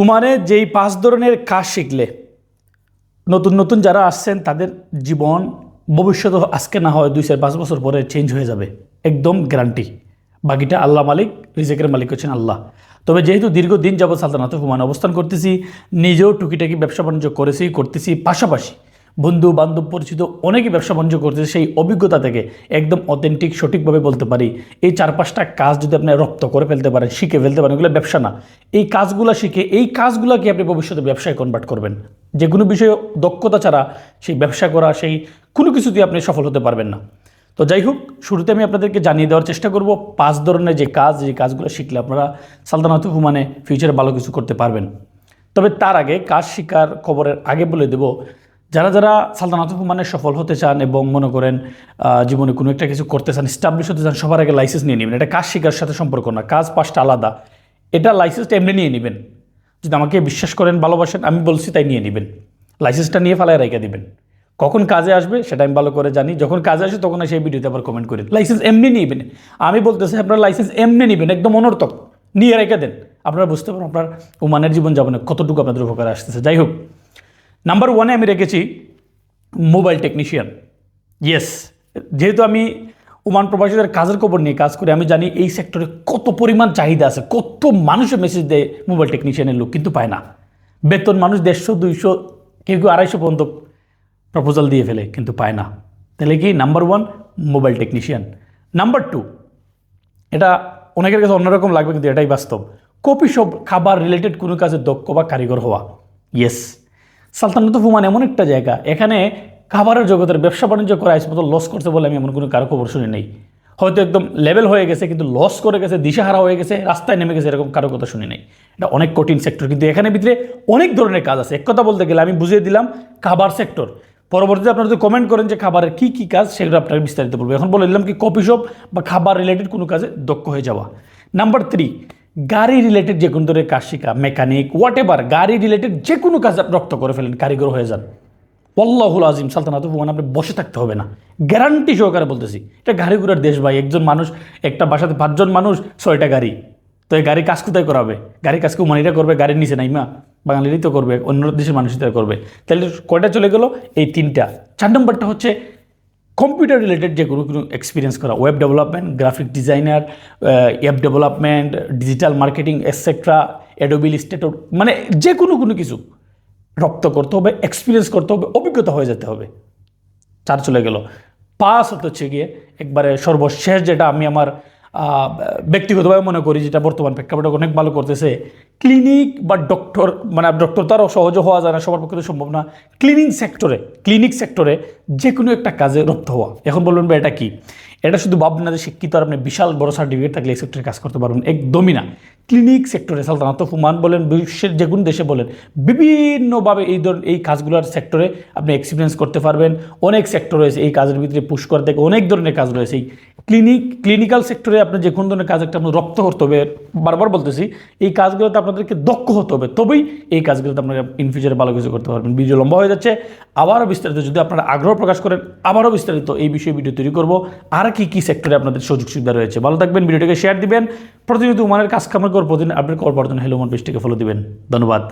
উমানে যেই পাঁচ ধরনের কাজ শিখলে, নতুন নতুন যারা আসছেন, তাদের জীবন ভবিষ্যতে আজকে না হয় দুই চার পাঁচ বছর পরে চেঞ্জ হয়ে যাবে। একদম গ্যারান্টি বাকিটা আল্লাহ মালিক, রিজেকের মালিক হচ্ছেন আল্লাহ। তবে যেহেতু দীর্ঘদিন যাবৎ সালতানাত উমানে অবস্থান করতেছি, নিজেও টুকিটাকি ব্যবসা বাণিজ্য করেছি, করতেছি, পাশাপাশি বন্ধু, বান্ধব পরিচিত অনেকে ব্যবসা বাণিজ্য করতেছে সেই অভিজ্ঞতা থেকে একদম অথেন্টিক সঠিকভাবে বলতে পারি। এই চার পাঁচটা কাজ যদি আপনি রপ্ত করে ফেলতে পারেন, শিখে ফেলতে পারেন, এগুলো ব্যবসা না। এই কাজগুলো শিখে, এই কাজগুলোকে আপনি ভবিষ্যতে ব্যবসায় কনভার্ট করবেন? যে কোনো বিষয়ে দক্ষতা ছাড়া সেই ব্যবসা করা, সেই কোনো কিছুতেই আপনি সফল হতে পারবেন না। তো যাই হোক, শুরুতে আমি আপনাদেরকে জানিয়ে দেওয়ার চেষ্টা করব, পাঁচ ধরনের যে কাজ, যে কাজগুলো শিখলে আপনারা সালতানাত হুমানে ফিউচারে ভালো কিছু করতে পারবেন। তবে তার আগে কাজ শিকার খবরের আগে বলে দেব যারা যারা সালতানাত হুমানে সফল হতে চান এবং মনে করেন জীবনে কোনো একটা কিছু করতে চান স্টাবলিশ হতে চান, সবার আগে লাইসেন্স নিয়ে নেবেন। এটা কাজ শিকার সাথে সম্পর্ক না, কাজ পাঁচটা আলাদা। এটা লাইসেন্সটা এমনি নিয়ে নেবেন। যদি আমাকে বিশ্বাস করেন, ভালোবাসেন, আমি বলছি তাই নিয়ে নেবেন। লাইসেন্সটা নিয়ে ফেলায় রেখে দেবেন। কখন কাজে আসবে, সেটা আমি ভালো করে জানি। যখন কাজে আসে, তখন সেই ভিডিওতে আবার কমেন্ট করেন লাইসেন্স এমনি নিবেন। আমি বলতেছি, আপনার লাইসেন্স এমনি নেবেন, একদম অনর্থক। নিয়ে রেখে দেন। আপনারা বুঝতে পারেন আপনার উমানের জীবনযাপনে কতটুকু আপনাদের উপকার আসতেছে। যাই হোক নাম্বার ওয়ানে আমি রেখেছি মোবাইল টেকনিশিয়ান ইয়েস যেহেতু আমি ওমান প্রবাসীদের কাজের খবর নিয়ে কাজ করি, আমি জানি এই সেক্টরে কত পরিমাণ চাহিদা আছে, কত মানুষের মেসেজ দেয় মোবাইল টেকনিশিয়ানের লোক, কিন্তু পায় না। বেতন মানুষ দেড়শো, দুইশো, কেউ কেউ আড়াইশো পর্যন্ত প্রপোজাল দিয়ে ফেলে, কিন্তু পায় না। তাহলে কি number one mobile technician number two এটা অনেকের কাছে অন্যরকম লাগবে, কিন্তু এটাই বাস্তব। কপি সব খাবার রিলেটেড কোনো কাজে দক্ষ বা কারিগর হওয়া। ইয়েস সালতানাত ফুমান এমন একটা জায়গা, এখানে খাবারের জগতের ব্যবসা বাণিজ্য করা আজ লস করছে বলে আমি এমন কোনো কারও খবর শুনি নেই। হয়তো একদম লেভেল হয়ে গেছে, কিন্তু লস করে গেছে, দিশাহারা হয়ে গেছে, রাস্তায় নেমে গেছে এরকম কারও কথা শুনি নাই। এটা অনেক কঠিন সেক্টর কিন্তু এখানে ভিতরে অনেক ধরনের কাজ আছে। এক কথা বলতে গেলে আমি বুঝিয়ে দিলাম খাবার সেক্টর পরবর্তীতে আপনারা যদি কমেন্ট করেন যে খাবারের কী কী কাজ, সেগুলো আপনাকে বিস্তারিত বলব। এখন বলে দিলাম কি কফি শপ বা খাবার রিলেটেড কোনো কাজে দক্ষ হয়ে যাওয়া। নাম্বার থ্রি গাড়ি রিলেটেড যে কোনো ধরনের কাজ শেখা মেকানিক হোয়াট এভার গাড়ি রিলেটেড যে কোনো কাজ আপনি রপ্ত করে ফেলেন, কারিগর হয়ে যান। অল্লাহুল আজিম সালতানাত হুমান আপনি বসে থাকতে হবে না। গ্যারান্টি সহকারে বলতেছি, এটা গাড়ি ঘোড়ার দেশ ভাই, একজন মানুষ, একটা বাসাতে পাঁচজন মানুষ, ছয়টা গাড়ি। তো এই গাড়ি কাজ কোথায় করাবে? গাড়ি কাজ কেউ মানিরা করবে, গাড়ির নিচে নাই মা বাঙালিরই তো করবে, অন্য দেশের মানুষই করবে। তাহলে কয়টা চলে গেল? এই তিনটা। চার নম্বরটা হচ্ছে কম্পিউটার রিলেটেড যে কোনো কোনো এক্সপিরিয়েন্স করা web development graphic designer app development digital marketing etcetera অ্যাডোবিল স্টেট মানে যে কোনো কোনো কিছু। রপ্ত করতে হবে এক্সপিরিয়েন্স করতে হবে, অভিজ্ঞতা হয়ে যেতে হবে। চার চলে গেল। পাস হতে হচ্ছে গিয়ে একবারে সর্বশেষ যেটা আমি আমার ব্যক্তিগতভাবে মনে করি যেটা বর্তমান প্রেক্ষাপটে অনেক ভালো করতেছে ক্লিনিক বা ডক্টর মানে ডক্টর তারও সহজে হওয়া যায় না, সবার পক্ষে তো সম্ভব না। ক্লিনিং সেক্টরে ক্লিনিক সেক্টরে যে কোনো একটা কাজে রপ্ত হওয়া। এখন বলবেন বা এটা কি? এটা শুধু ভাববেন না যে শিক্ষিত আর আপনি বিশাল বড় সার্টিফিকেট থাকলে এই সেক্টরে কাজ করতে পারবেন। একদমই না। ক্লিনিক সেক্টরে সালতানাত ফুমান বলেন, বিশ্বের যে কোনো দেশে বলেন, বিভিন্নভাবে এই ধর এই কাজগুলোর সেক্টরে আপনি এক্সপিরিয়েন্স করতে পারবেন। অনেক সেক্টর রয়েছে, এই কাজের ভিতরে পুশ করা থেকে অনেক ধরনের কাজ রয়েছে। এই ক্লিনিক ক্লিনিক্যাল সেক্টরে আপনার যে কোনো ধরনের কাজ একটা আপনার রপ্ত করতে হবে। বারবার বলতেছি, এই কাজগুলোতে আপনাদেরকে দক্ষ হতে হবে। তবেই এই কাজগুলোতে আপনারা ইন ফিউচারে ভালো কিছু করতে পারবেন। ভিডিও লম্বা হয়ে যাচ্ছে। আবারও বিস্তারিত যদি আপনারা আগ্রহ প্রকাশ করেন, আবারও বিস্তারিত এই বিষয়ে ভিডিও তৈরি করব। আর কি কি সেক্টরে আপনাদের সুযোগ সুবিধা রয়েছে? ভালো থাকবেন, ভিডিওটিকে শেয়ার দিবেন। প্রতিনিয়ত উমানের কাজ কামার কর প্রতিদিন আপডেট করার জন্য হেলোমন পেজটিকে ফলো দিবেন। ধন্যবাদ।